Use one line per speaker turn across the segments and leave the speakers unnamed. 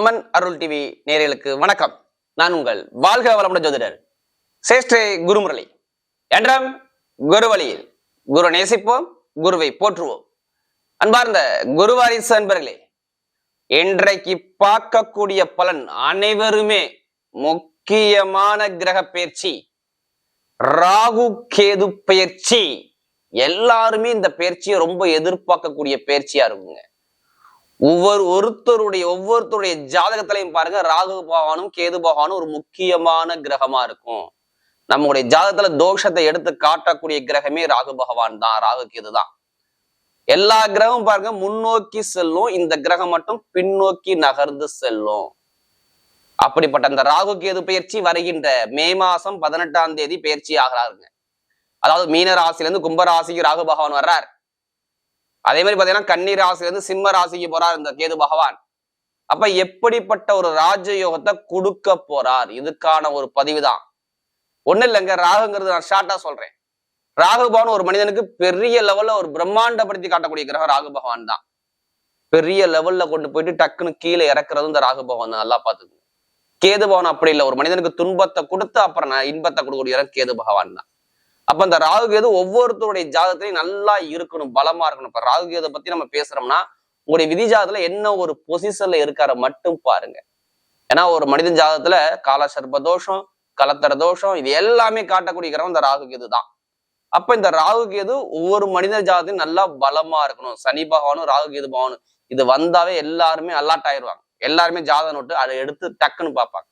அம்மன் அருள் TV நேயர்களுக்கு வணக்கம். நான் உங்கள் வாழ்க வளமுடன் ஜோதிடர் சேஷ்டே குருமுரளி. என்றம் குரு வழியில் குரு நேசிப்போம் குருவை போற்றுவோம். அன்பார்ந்த குருவாரிசு அன்பர்களே இன்றைக்கு பார்க்கக்கூடிய பலன் அனைவருமே முக்கியமான கிரக பயிற்சி ராகு கேது பயிற்சி. எல்லாருமே இந்த பயிற்சியை ரொம்ப எதிர்பார்க்கக்கூடிய பயிற்சியா இருக்குங்க. ஒவ்வொரு ஒருத்தருடைய ஒவ்வொருத்தருடைய ஜாதகத்திலையும் பாருங்க ராகு பகவானும் கேது பகவானும் ஒரு முக்கியமான கிரகமா இருக்கும். நம்முடைய ஜாதகத்துல தோஷத்தை எடுத்து காட்டக்கூடிய கிரகமே ராகு பகவான் தான் ராகு கேது தான். எல்லா கிரகமும் பாருங்க முன்னோக்கி செல்லும். இந்த கிரகம் மட்டும் பின்னோக்கி நகர்ந்து செல்லும். அப்படிப்பட்ட அந்த ராகு கேது பயிற்சி வருகின்ற மே மாசம் பதினெட்டாம் தேதி பயிற்சி ஆகிறாருங்க. அதாவது மீன ராசில கும்பராசிக்கு ராகு பகவான் வர்றார். அதே மாதிரி பாத்தீங்கன்னா கன்னி ராசில சிம்ம ராசிக்கு போறார் இந்த கேது பகவான். அப்ப எப்படிப்பட்ட ஒரு ராஜயோகத்தை கொடுக்க போறார்? இதுக்கான ஒரு பதிவு தான் ஒண்ணு இல்லைங்க ராகுங்கிறது நான் ஷார்ட்டா சொல்றேன். ராகு பகவான் ஒரு மனிதனுக்கு பெரிய லெவல்ல ஒரு பிரம்மாண்டப்படுத்தி காட்டக்கூடிய கிரகம் ராகு பகவான் தான். பெரிய லெவல்ல கொண்டு போயிட்டு டக்குன்னு கீழே இறக்குறது இந்த ராகு பகவான் தான். நல்லா பாத்துக்கோங்க கேது பகவான் அப்படி இல்லை. ஒரு மனிதனுக்கு துன்பத்தை கொடுத்து அப்புறம் நான் இன்பத்தை கொடுக்கக்கூடிய கேது பகவான் தான். அப்ப இந்த ராகு கேது ஒவ்வொருத்தருடைய ஜாதகத்திலையும் நல்லா இருக்கணும் பலமா இருக்கணும். இப்ப ராகு கேதை பத்தி நம்ம பேசுறோம்னா உங்களுடைய விதி ஜாதகத்துல என்ன ஒரு பொசிஷன்ல இருக்கார மட்டும் பாருங்க. ஏன்னா ஒரு மனிதன் ஜாதகத்துல கால தோஷம் கலத்தர தோஷம் இது எல்லாமே காட்டக்கூடிய கிரகம் இந்த ராகு கேது தான். அப்ப இந்த ராகு கேது ஒவ்வொரு மனித ஜாதகத்தையும் நல்லா பலமா இருக்கணும். சனி பகவானும் ராகு கேது பகவானும். இது வந்தாவே எல்லாருமே அலாட் ஆயிடுவாங்க. எல்லாருமே ஜாதகம் நோட்டு அதை எடுத்து டக்குன்னு பார்ப்பாங்க.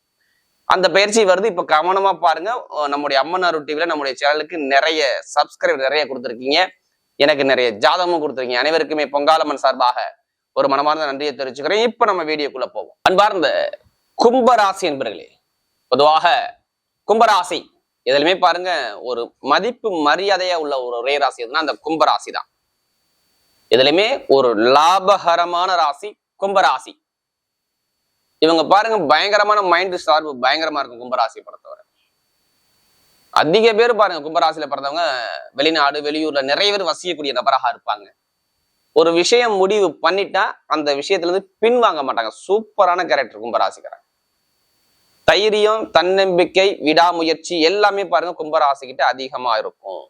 அந்த பயிற்சி வருது. இப்ப கவனமா பாருங்க. நம்முடைய அம்மன் அருள் நம்முடைய சேனலுக்கு நிறைய சப்ஸ்கிரைப் நிறைய கொடுத்துருக்கீங்க. எனக்கு நிறைய ஜாதகமும் கொடுத்துருக்கீங்க. அனைவருக்குமே பொங்காலம்மன் சார்பாக ஒரு மனமார்ந்த நன்றியை தெரிவிச்சுக்கிறேன். இப்ப நம்ம வீடியோக்குள்ள போவோம். அன்பார்ந்த கும்பராசி என்பர்களே பொதுவாக கும்பராசி எதுலையுமே பாருங்க ஒரு மதிப்பு மரியாதையா உள்ள ஒரு ஒரே ராசி எதுனா அந்த கும்பராசி தான் எதுலையுமே ஒரு லாபகரமான ராசி கும்பராசி. இவங்க பாருங்க பயங்கரமான மைண்ட் சார்பு பயங்கரமா இருக்கும் கும்பராசியை பொறுத்தவரை. அதிக பேர் பாருங்க கும்பராசியில பிறந்தவங்க வெளிநாடு வெளியூர்ல நிறைய பேர் வசிக்கக்கூடிய நபராக இருப்பாங்க. ஒரு விஷயம் முடிவு பண்ணிட்டா அந்த விஷயத்துல இருந்து பின்வாங்க மாட்டாங்க. சூப்பரான கேரக்டர் கும்பராசிக்காரன். தைரியம் தன்னம்பிக்கை விடாமுயற்சி எல்லாமே பாருங்க கும்பராசிக்கிட்ட அதிகமா இருக்கும்.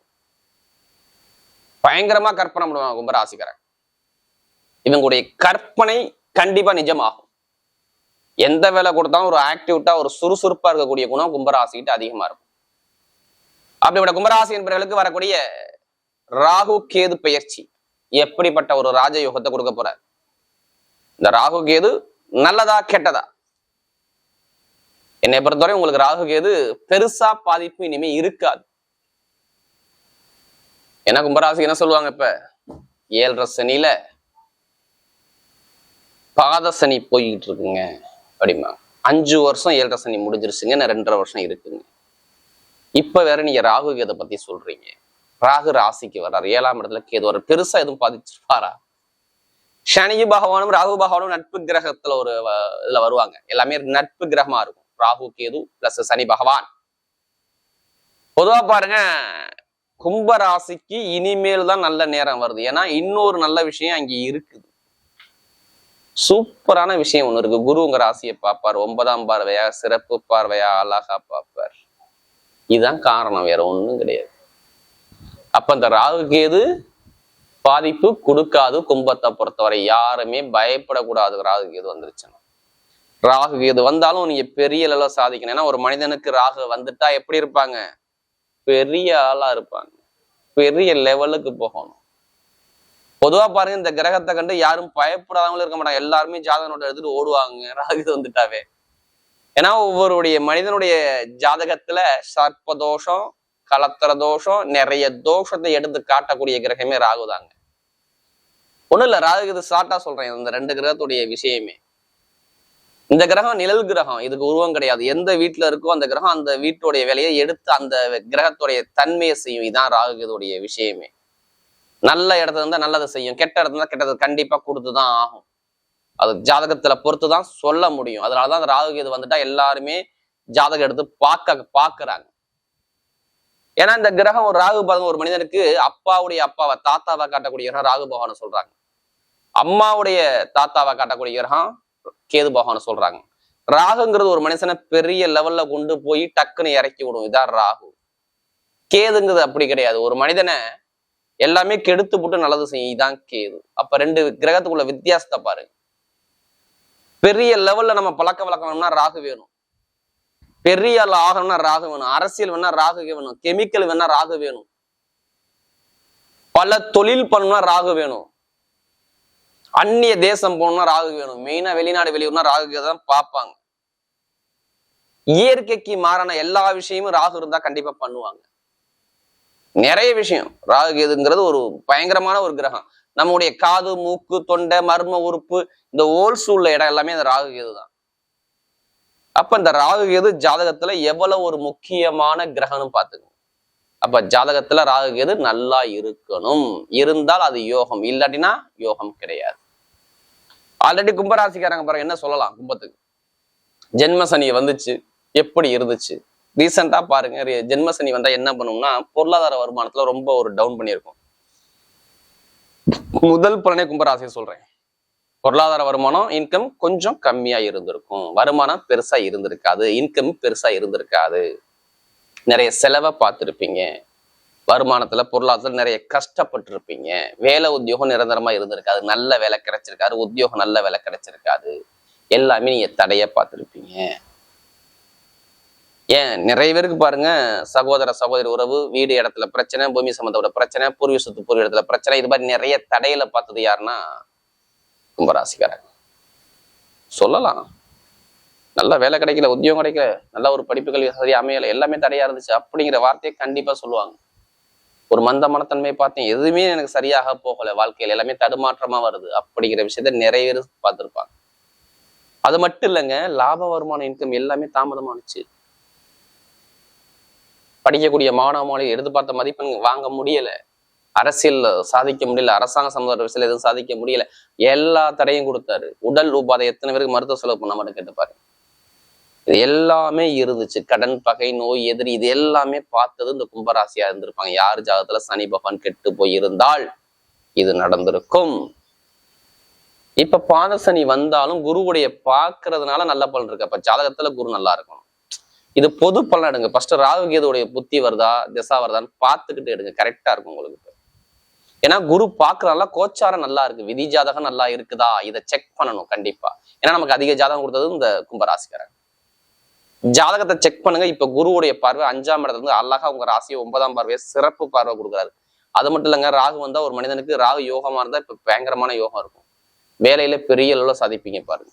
பயங்கரமா கற்பனை பண்ணுவாங்க கும்பராசிக்காரன். இவங்களுடைய கற்பனை கண்டிப்பா நிஜமாகும். எந்த வேலை கொடுத்தாலும் ஒரு ஆக்டிவிட்டா ஒரு சுறுசுறுப்பா இருக்கக்கூடிய குணம் கும்பராசிக்கிட்ட அதிகமா இருக்கும். அப்படிப்பட்ட கும்பராசி என்பவர்களுக்கு வரக்கூடிய ராகு கேது பெயர்ச்சி எப்படிப்பட்ட ஒரு ராஜயோகத்தை கொடுக்க போறார்? இந்த ராகு கேது நல்லதா கெட்டதா? என்னை பொறுத்தவரை உங்களுக்கு ராகு கேது பெருசா பாதிப்பு இனிமே இருக்காது. ஏன்னா கும்பராசி என்ன சொல்லுவாங்க இப்ப? ஏழரை சனியில பாத சனி போய்கிட்டு இருக்குங்க. அப்படிமா அஞ்சு வருஷம் ஏழரை சனி முடிஞ்சிருச்சுங்க நான் ரெண்டரை வருஷம் இருக்குங்க. இப்ப வேற நீங்க ராகு கேதை பத்தி சொல்றீங்க. ராகு ராசிக்கு வர்றாரு. ஏழாம் இடத்துல கேது வர்றாரு. பெருசா எதுவும் பாதிச்சிருப்பாரா? சனி பகவானும் ராகு பகவானும் நட்பு கிரகத்துல ஒரு இதுல வருவாங்க. எல்லாமே நட்பு கிரகமா இருக்கும். ராகு கேது பிளஸ் சனி பகவான். பொதுவா பாருங்க கும்ப ராசிக்கு இனிமேல் தான் நல்ல நேரம் வருது. ஏன்னா இன்னொரு நல்ல விஷயம் அங்க இருக்குது. சூப்பரான விஷயம் ஒன்று இருக்கு. குருங்கிற ராசியை பார்ப்பார். ஒன்பதாம் பார்வையா சிறப்பு பார்வையா அழகா பார்ப்பார். இதுதான் காரணம். வேற ஒன்றும் கிடையாது. அப்ப இந்த ராகு கேது பாதிப்பு கொடுக்காது. கும்பத்தை பொறுத்தவரை யாருமே பயப்படக்கூடாது. ராகு கேது வந்துருச்சுன்னா. ராகு கேது வந்தாலும் நீங்க பெரிய அளவில் சாதிக்கணும். ஏன்னா ஒரு மனிதனுக்கு ராகு வந்துட்டா எப்படி இருப்பாங்க? பெரிய ஆளா இருப்பாங்க. பெரிய லெவலுக்கு போகணும். பொதுவா பாருங்க இந்த கிரகத்தை கண்டு யாரும் பயப்படாதவங்களும் இருக்க மாட்டாங்க. எல்லாருமே ஜாதக நோட்டை எடுத்துட்டு ஓடுவாங்க. ராகு வந்துட்டாவே. ஏன்னா ஒவ்வொருடைய மனிதனுடைய ஜாதகத்துல சர்ப்ப தோஷம் கலத்தர தோஷம் நிறைய தோஷத்தை எடுத்து காட்டக்கூடிய கிரகமே ராகு தாங்க. ஒண்ணும் இல்ல ராகு ஷார்ட்டா சொல்றேன். இந்த ரெண்டு கிரகத்துடைய விஷயமே. இந்த கிரகம் நிழல் கிரகம். இதுக்கு உருவம் கிடையாது. எந்த வீட்டுல இருக்கோ அந்த கிரகம் அந்த வீட்டுடைய வேலையை எடுத்து அந்த கிரகத்துடைய தன்மையை செய்யும். இதுதான் ராகுடைய விஷயமே. நல்ல இடத்துல இருந்தா நல்லதை செய்யும். கெட்ட இடத்துல இருந்தா கெட்டது கண்டிப்பா கொடுத்துதான் ஆகும். அது ஜாதகத்துல பொறுத்து தான் சொல்ல முடியும். அதனாலதான் அந்த ராகு கேது வந்துட்டா எல்லாருமே ஜாதகம் எடுத்து பார்க்க பாக்குறாங்க ஏன்னா இந்த கிரகம் ஒரு ராகு பகவான் ஒரு மனிதனுக்கு அப்பாவுடைய அப்பாவை தாத்தாவை காட்டக்கூடிய கிரகம் ராகு பகவானை சொல்றாங்க. அம்மாவுடைய தாத்தாவை காட்டக்கூடிய கிரகம் கேது பகவான சொல்றாங்க. ராகுங்கிறது ஒரு மனுஷனை பெரிய லெவல்ல கொண்டு போய் டக்குன்னு இறக்கி விடும். இதான் ராகு. கேதுங்கிறது அப்படி கிடையாது. ஒரு மனிதனை எல்லாமே கெடுத்து போட்டு நல்லது செய்யும் இதான் கேது. அப்ப ரெண்டு கிரகத்துக்குள்ள வித்தியாசத்தை பாருங்க பெரிய லெவல்ல நம்ம பழக்க வழக்கம்னா ராகு வேணும் பெரிய ஆகணும்னா ராகு வேணும் அரசியல் வேணா ராகு வேணும் கெமிக்கல் வேணா ராகு வேணும் பல தொழில் பண்ணணும்னா ராகு வேணும் அந்நிய தேசம் போகணும்னா ராகு வேணும் மெயினா வெளிநாடு வெளியூர்னா ராகு தான் பார்ப்பாங்க. இயற்கைக்கு மாறான எல்லா விஷயமும் ராகு இருந்தா கண்டிப்பா பண்ணுவாங்க. நிறைய விஷயம். ராகு கேதுங்கிறது ஒரு பயங்கரமான ஒரு கிரகம். நம்முடைய காது மூக்கு தொண்டை மர்ம உறுப்பு இந்த ஓல்ஸ் உள்ள இடம் எல்லாமே அந்த ராகு கேது தான். அப்ப இந்த ராகு கேது ஜாதகத்துல எவ்வளவு ஒரு முக்கியமான கிரகம்னு பாத்துக்கோங்க அப்ப ஜாதகத்துல ராகு கேது நல்லா இருக்கணும். இருந்தால் அது யோகம். இல்லாட்டினா யோகம் கிடையாது. ஆல்ரெடி கும்பராசிக்காரங்க பாருங்க என்ன சொல்லலாம் கும்பத்துக்கு? ஜென்ம சனி வந்துச்சு. எப்படி இருந்துச்சு? ரீசெண்டாக பாருங்க ஜென்மசனி வந்தால் என்ன பண்ணும்னா பொருளாதார வருமானத்தில் ரொம்ப ஒரு டவுன் பண்ணியிருக்கும். முதல் பலனே கும்பராசியை சொல்கிறேன் பொருளாதார வருமானம் இன்கம் கொஞ்சம் கம்மியா இருந்திருக்கும். வருமானம் பெருசா இருந்திருக்காது. இன்கம் பெருசா இருந்திருக்காது. நிறைய செலவை பார்த்துருப்பீங்க. வருமானத்துல பொருளாதாரத்தில் நிறைய கஷ்டப்பட்டிருப்பீங்க. வேலை உத்தியோகம் நிரந்தரமா இருந்திருக்காது. நல்ல வேலை கிடைச்சிருக்காது. உத்தியோகம் நல்ல வேலை கிடைச்சிருக்காது. எல்லாமே நீங்க தடைய பார்த்துருப்பீங்க. ஏன் நிறைய பேருக்கு பாருங்க சகோதர சகோதரி உறவு வீடு இடத்துல பிரச்சனை பூமி சம்பந்தப்பட்ட பிரச்சனை பூர்வீக சொத்து பூர்வீக இடத்துல பிரச்சனை இது மாதிரி நிறைய தடையில பார்த்தது யாருன்னா கும்பராசிக்காரன் சொல்லலாம். நல்ல வேலை கிடைக்கல உத்தியோகம் கிடைக்கல நல்ல ஒரு படிப்பு கல்வி சரி அமையல எல்லாமே தடையா இருந்துச்சு அப்படிங்கிற வார்த்தையை கண்டிப்பா சொல்லுவாங்க. ஒரு மந்த மனத்தன்மையை பார்த்தேன் எதுவுமே எனக்கு சரியாக போகல வாழ்க்கையில எல்லாமே தடுமாற்றமா வருது அப்படிங்கிற விஷயத்த நிறைய பேர் பார்த்துருப்பாங்க. அது மட்டும் இல்லைங்க லாப வருமான இன்கம் எல்லாமே தாமதமானுச்சு. படிக்கக்கூடிய மாணவ மாணவி எடுத்து மதிப்பெண் வாங்க முடியல. அரசியல் சாதிக்க முடியல அரசாங்க சம்பந்த விஷயத்துல எதுவும் சாதிக்க முடியல. எல்லா தடையும் கொடுத்தாரு. உடல் உபாதை எத்தனை பேருக்கு மருத்துவ செலவு பண்ண மட்டும் கேட்டுப்பாரு இது எல்லாமே இருந்துச்சு. கடன் பகை நோய் எதிரி இது எல்லாமே பார்த்தது இந்த கும்பராசியா இருந்திருப்பாங்க. யார் ஜாதகத்துல சனி பகவான் கெட்டு போய் இருந்தால் இது நடந்திருக்கும். இப்ப பாத சனி வந்தாலும் குருவுடைய பார்க்கறதுனால நல்ல பலன் இருக்கு. அப்ப ஜாதகத்துல குரு நல்லா இருக்கணும். இது பொது பலன் எடுங்க. ஃபர்ஸ்ட் ராகுகேதுடைய புத்தி வருதா திசா வருதான்னு பார்த்துக்கிட்டு எடுங்க. கரெக்டா இருக்கும் உங்களுக்கு. ஏன்னா குரு பார்க்கறனால கோச்சாரம் நல்லா இருக்கு. விதி ஜாதகம் நல்லா இருக்குதா? இதை செக் பண்ணணும் கண்டிப்பா. ஏன்னா நமக்கு அதிக ஜாதகம் கொடுத்தது இந்த கும்பராசிக்காரன் ஜாதகத்தை செக் பண்ணுங்க. இப்ப குருவுடைய பார்வை அஞ்சாம் இடத்துல இருந்து அழகா உங்க ராசியை ஒன்பதாம் பார்வையை சிறப்பு பார்வை கொடுக்குறாரு. அது மட்டும் இல்லைங்க ராகு வந்தா ஒரு மனிதனுக்கு ராகு யோகமா இருந்தா இப்ப பயங்கரமான யோகம் இருக்கும். வேலையில பெரிய அளவுல சாதிப்பீங்க பாருங்க.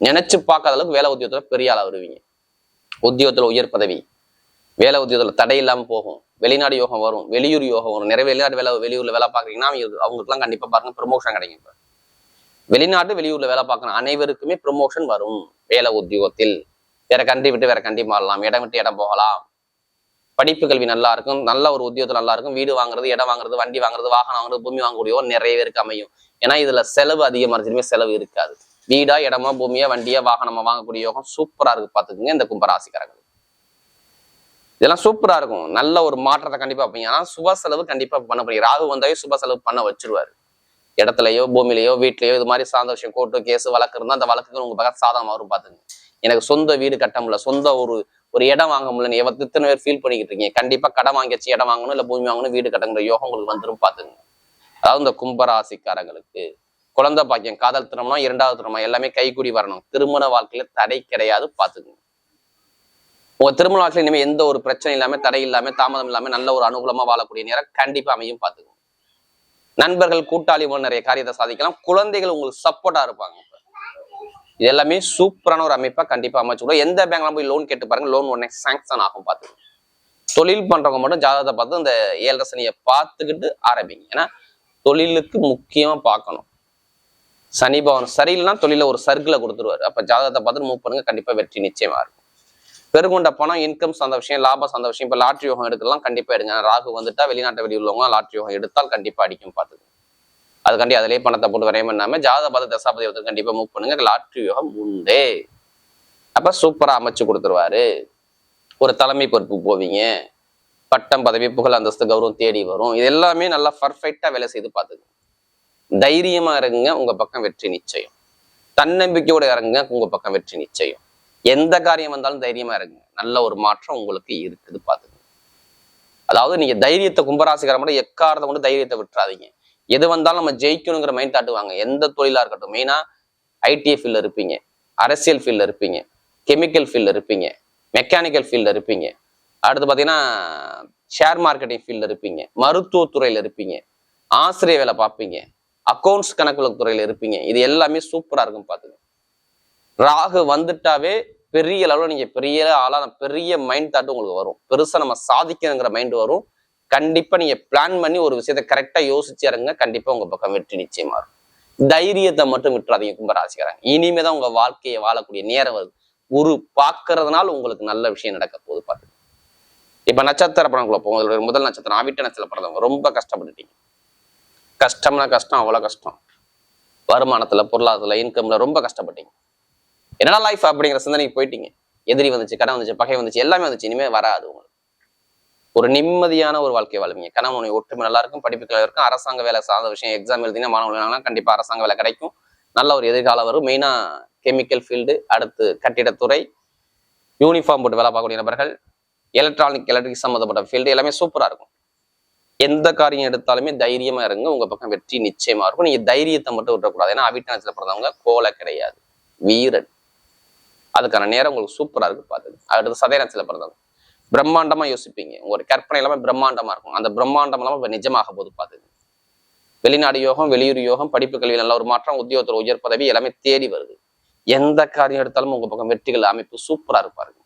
நினைச்சு பார்க்காத அளவுக்கு வேலை உத்தியோகத்துல பெரிய ஆளா வருவீங்க. உத்தியோகத்துல உயர் பதவி வேலை உத்தியோகத்துல தடை இல்லாமல் போகும் வெளிநாடு யோகம் வரும் வெளியூர் யோகம் வரும் நிறைய வெளிநாடு வேலை வெளியூரில் வேலை பார்க்குறீங்கன்னா அவங்க அவங்களுக்குலாம் கண்டிப்பா பாருங்க ப்ரொமோஷன் கிடைக்கும் இப்போ. வெளிநாடு வெளியூர்ல வேலை பார்க்கணும் அனைவருக்குமே ப்ரொமோஷன் வரும் வேலை உத்தியோகத்தில். வேற கண்டி விட்டு வேற கண்டி மாறலாம் இடம் விட்டு இடம் போகலாம். படிப்பு கல்வி நல்லா இருக்கும் நல்ல ஒரு உத்தியோகத்தில் நல்லா இருக்கும் வீடு வாங்குறது இடம் வாங்குறது வண்டி வாங்குறது வாகனம் வாங்குறது பூமி வாங்கக்கூடியவோ நிறைய பேருக்கு அமையும். ஏன்னா இதுல செலவு அதிகமா இருந்துமே செலவு இருக்காது. வீடா இடமா பூமியா வண்டியா வாகனமா வாங்கக்கூடிய யோகம் சூப்பரா இருக்கு. பாத்துக்குங்க இந்த கும்பராசிக்காரங்க இதெல்லாம் சூப்பரா இருக்கும். நல்ல ஒரு மாற்றத்தை கண்டிப்பா வைப்பீங்க. ஆனா சுப செலவு கண்டிப்பா பண்ண முடியும் ராகு வந்தாவே சுப செலவு பண்ண வச்சிருவாரு. இடத்துலயோ பூமியிலயோ வீட்லயோ இது மாதிரி சார்ந்த விஷயம் கோர்ட்டு கேஸ் வழக்கு இருந்தால் அந்த வழக்குகள் உங்க பக்கம் சாதகமாக வரும் பாத்துங்க எனக்கு சொந்த வீடு கட்ட முடியல. சொந்த ஒரு ஒரு இடம் வாங்க முடியல எவ இத்தனை பேர் ஃபீல் பண்ணிக்கிட்டு இருக்கீங்க. கண்டிப்பா கடன் வாங்கிச்சு இடம் வாங்கணும் இல்ல பூமி வாங்கணும் வீடு கட்டங்கிற யோகம் உங்களுக்கு வந்துடும் பாத்துங்க அதாவது இந்த கும்பராசிக்காரங்களுக்கு குழந்தை பாக்கியம் காதல் திருமணம் இரண்டாவது திருமணம் எல்லாமே கைகூடி வரணும். திருமண வாழ்க்கையில தடை கிடையாது பாத்துக்கங்க உங்க திருமண வாழ்க்கையில இனிமே எந்த ஒரு பிரச்சனை இல்லாம தடை இல்லாம தாமதம் இல்லாம நல்ல ஒரு அனுகூலமா வாழக்கூடிய நேரம் கண்டிப்பா அமையும் பாத்துக்கங்க நண்பர்கள் கூட்டாளி மூலம் நிறைய காரியத்தை சாதிக்கலாம். குழந்தைகள் உங்களுக்கு சப்போர்ட்டா இருப்பாங்க. இது எல்லாமே சூப்பரான ஒரு அமைப்பா கண்டிப்பா அமைச்சு எந்த பேங்க்ல போய் லோன் கேட்டு பாருங்க லோன் உடனே சாங்ஷன் ஆகும் பாத்துக்கங்க தொழில் பண்றவங்க மட்டும் ஜாதகத்தை பார்த்து இந்த ஏழரை சனியை பார்த்துக்கிட்டு ஆரம்பிங்க. ஏன்னா தொழிலுக்கு முக்கியமா பார்க்கணும். சனி பவன் சரியில்லைனா தொழில ஒரு சர்க்கிளை கொடுத்துருவாரு. அப்ப ஜாதகத்தை பார்த்து மூவ் பண்ணுங்க. கண்டிப்பா வெற்றி நிச்சயமா இருக்கும். பெருகொண்ட பணம் இன்கம் சார்ந்த விஷயம் லாபம் சார்ந்த விஷயம் இப்போ லாட்ரி யோகம் எடுக்கலாம் கண்டிப்பா எடுங்க. ராகு வந்துட்டா வெளிநாட்டு வெளி உள்ளவங்க லாட்ரி யோகம் எடுத்தால் கண்டிப்பா அடிக்கும் பார்த்துங்க அதுக்காண்டி அதிலே பணத்தை போட்டு வரையும் பண்ணாம ஜாதக பார்த்து தசாபதி வந்து கண்டிப்பா மூவ் பண்ணுங்க. லாட்ரி யோகம் உண்டு. அப்ப சூப்பரா அமைச்சு கொடுத்துருவாரு. ஒரு தலைமை பொறுப்பு போவீங்க. பட்டம் பதவி புகழ் அந்தஸ்து கௌரவம் தேடி வரும். இது எல்லாமே நல்லா பர்ஃபெக்டா வேலை செய்து பார்த்துக்கணும் தைரியமா இறங்குங்க உங்க பக்கம் வெற்றி நிச்சயம். தன்னம்பிக்கையோட இறங்குங்க உங்க பக்கம் வெற்றி நிச்சயம். எந்த காரியம் வந்தாலும் தைரியமா இறங்குங்க நல்ல ஒரு மாற்றம் உங்களுக்கு இருக்குது பாத்துங்க அதாவது நீங்க தைரியத்தை கும்பராசிக்கார மட்டும் எக்காரத்தை கொண்டு தைரியத்தை விட்டுறாதீங்க. எது வந்தாலும் நம்ம ஜெயிக்கணுங்கிற மைண்ட் தாட்டுவாங்க எந்த தொழிலா இருக்கட்டும் மெயினா ஐடிஐ ஃபீல்ட்ல இருப்பீங்க. அரசியல் ஃபீல்ட்ல இருப்பீங்க. கெமிக்கல் ஃபீல்ட்ல இருப்பீங்க. மெக்கானிக்கல் ஃபீல்ட்ல இருப்பீங்க. அடுத்து பார்த்தீங்கன்னா ஷேர் மார்க்கெட்டிங் ஃபீல்ட்ல இருப்பீங்க. மருத்துவத்துறையில இருப்பீங்க. ஆசிரியர் வேலை பார்ப்பீங்க. அக்கௌண்ட்ஸ் கணக்கு துறையில் இருப்பீங்க. இது எல்லாமே சூப்பரா இருக்கும் பார்த்துங்க ராகு வந்துட்டாவே பெரிய அளவில் நீங்க பெரிய ஆளான பெரிய மைண்ட் தாட் உங்களுக்கு வரும். பெருசா நம்ம சாதிக்கணுங்கிற மைண்ட் வரும். கண்டிப்பா நீங்க பிளான் பண்ணி ஒரு விஷயத்த கரெக்டா யோசிச்சு இறங்க கண்டிப்பா உங்க பக்கம் வெற்றி நிச்சயமாக இருக்கும். தைரியத்தை மட்டும் விட்டுறாதீங்க கும்பராசிக்காரங்க. இனிமே தான் உங்க வாழ்க்கையை வாழக்கூடிய நேரம் வருது குரு பார்க்கறதுனால உங்களுக்கு நல்ல விஷயம் நடக்க போகுது பார்த்து இப்ப நட்சத்திர படங்களை போகும் முதல் நட்சத்திரம் ஆவிட்ட நட்சத்திர படம் ரொம்ப கஷ்டப்பட்டுட்டீங்க. கஷ்டம்னா கஷ்டம் அவ்வளோ கஷ்டம். வருமானத்தில் பொருளாதாரத்தில் இன்கம்ல ரொம்ப கஷ்டப்பட்டீங்க. என்னடா லைஃப் அப்படிங்கிற சிந்தனைக்கு போயிட்டீங்க. எதிரி வந்துச்சு கடன் வந்துச்சு பகை வந்துச்சு எல்லாமே வந்துச்சு. இனிமேல் வராது உங்களுக்கு. ஒரு நிம்மதியான ஒரு வாழ்க்கை வாழ்வீங்க. கணவனுடைய ஒற்றுமை நல்லா இருக்கும் படிப்புகள் இருக்கும். அரசாங்க வேலை சார்ந்த விஷயம் எக்ஸாம் எழுதினா மாணவர்கள் கண்டிப்பா அரசாங்க வேலை கிடைக்கும். நல்ல ஒரு எதிர்காலம் வரும். மெயினா கெமிக்கல் ஃபீல்டு அடுத்து கட்டிடத்துறை யூனிஃபார்ம் போட்டு வேலை பார்க்கக்கூடிய நபர்கள் எலக்ட்ரானிக் எலக்ட்ரிக் சம்மந்தப்பட்ட ஃபீல்டு எல்லாமே சூப்பராக இருக்கும். எந்த காரியம் எடுத்தாலுமே தைரியமா இருங்க. உங்க பக்கம் வெற்றி நிச்சயமா இருக்கும். நீங்க தைரியத்தை மட்டும் விட்டுறக்கூடாது. ஏன்னா அவிட்டனத்துல பிறந்தவங்க கோலை கிடையாது. வீரன். அதுக்கான நேரம் உங்களுக்கு சூப்பரா இருக்கு பாருங்க அடுத்து சதயனத்துல பிறந்தவங்க. பிரம்மாண்டமா யோசிப்பீங்க. உங்களோட கற்பனை எல்லாமே பிரம்மாண்டமா இருக்கும். அந்த பிரம்மாண்டம் எல்லாம் நிஜமாக போது பாத்துங்க வெளிநாடு யோகம் வெளியூர் யோகம் படிப்பு கல்வியில் நல்ல ஒரு மாற்றம் உத்தியோகத்தோட உயர் பதவி எல்லாமே தேடி வருது. எந்த காரியம் எடுத்தாலும் உங்க பக்கம் வெற்றிகள் அமைப்பு சூப்பரா இருப்பாருங்க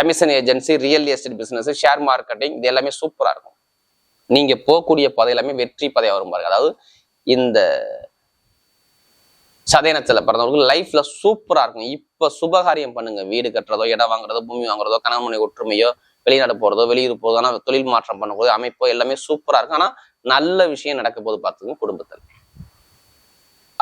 commission agency real estate business share marketing இது எல்லாமே சூப்பரா இருக்கும். நீங்க போகக்கூடிய பதை எல்லாமே வெற்றி பதையாக வரும் பாருங்க. அதாவது இந்த சதயனத்தில் பிறந்தவங்களுக்கு லைஃப்ல சூப்பரா இருக்கும். இப்ப சுபகாரியம் பண்ணுங்க. வீடு கட்டுறதோ இடம் வாங்குறதோ பூமி வாங்குறதோ கணவனை ஒற்றுமையோ வெளிநாடு போறதோ வெளியூர் போறதோ ஆனால் தொழில் மாற்றம் பண்ணக்கூடிய அமைப்போ எல்லாமே சூப்பரா இருக்கும். ஆனா நல்ல விஷயம் நடக்க போது பார்த்துங்க குடும்பத்தில்.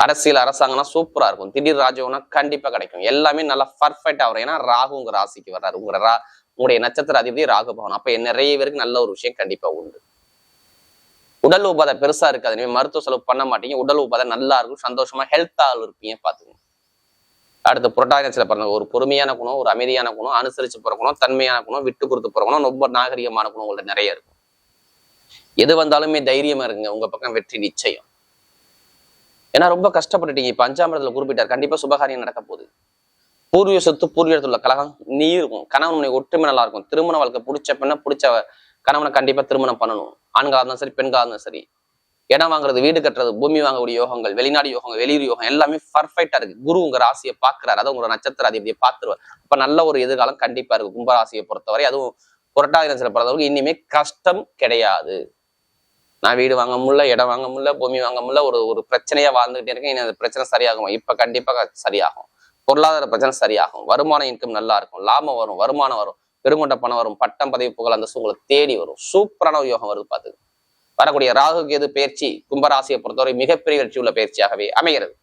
அரசியல் அரசாங்கம்னா சூப்பரா இருக்கும். திடீர் ராஜோகம்னா கண்டிப்பா கிடைக்கும். எல்லாமே நல்லா பர்ஃபெக்டா வரும். ஏன்னா ராகு உங்க ராசிக்கு வர்றாரு. உங்க ரா உங்களுடைய நட்சத்திர அதிபதி ராகு பவன் அப்ப நிறைய பேருக்கு நல்ல ஒரு விஷயம் கண்டிப்பா உண்டு. உடல் உபாதை பெருசா இருக்காது. நீங்க மருத்துவ செலவு பண்ண மாட்டீங்க. உடல் உபாதை நல்லா இருக்கும். சந்தோஷமா ஹெல்த்தா இருப்பீங்க பாத்துங்க அடுத்து புரட்டாதினத்துல பிறந்த ஒரு பொறுமையான குணம் ஒரு அமைதியான குணம் அனுசரிச்சு போற குணம் தன்மையான குணம் விட்டு கொடுத்து போற குணம் ரொம்ப நாகரிகமான குணம் உங்கள்ட்ட நிறைய இருக்கும். எது வந்தாலுமே தைரியமா இருங்க. உங்க பக்கம் வெற்றி நிச்சயம். ஏன்னா ரொம்ப கஷ்டப்பட்டுட்டீங்க. இப்போ அஞ்சாம் இடத்துல குறிப்பிட்டார். கண்டிப்பா சுபகாரியம் நடக்க போகுது. பூர்வீக சொத்து பூர்வீகத்துல உள்ள கலகம் நீ இருக்கும் கணவனுடைய ஒற்றுமை நல்லா இருக்கும். திருமண வாழ்க்கை பிடிச்ச பெண்ணை பிடிச்ச கணவனை கண்டிப்பா திருமணம் பண்ணணும். ஆண்களாக இருந்தாலும் சரி பெண்களா இருந்தாலும் சரி. இடம் வாங்குறது வீடு கட்டுறது பூமி வாங்கக்கூடிய யோகங்கள் வெளிநாடு யோகங்கள் வெளியூர் யோகம் எல்லாமே பர்ஃபெக்டா இருக்கு. குரு உங்க ராசியை பாக்குறாரு அதை உங்களோட நட்சத்திர அதிபதியை பார்த்துருவார். அப்ப நல்ல ஒரு எதிர்காலம் கண்டிப்பா இருக்கு. கும்பராசியை பொறுத்தவரை. அதுவும் புரட்டாதி நட்சத்திரம் பிறந்தவங்களுக்கு இனிமே கஷ்டம் கிடையாது. நான் வீடு வாங்க முடியல இடம் வாங்க முடியல பூமி வாங்க முடியல ஒரு ஒரு பிரச்சனையா வாழ்ந்துகிட்டே இருக்கேன். இனி அந்த பிரச்சனை சரியாகும்? இப்ப கண்டிப்பா சரியாகும். பொருளாதார பிரச்சனை சரியாகும். வருமான இன்கம் நல்லா இருக்கும். லாபம் வரும் வருமானம் வரும். பெருங்கொண்ட பணம் வரும் பட்டம் பதவி புகழ் அந்த உங்களை தேடி வரும். சூப்பரான யோகம் வருது பார்த்துக்கு. வரக்கூடிய ராகு கேது பயிற்சி கும்பராசியை பொறுத்தவரை மிகப்பெரிய வெற்றி உள்ள பயிற்சியாகவே அமைகிறது.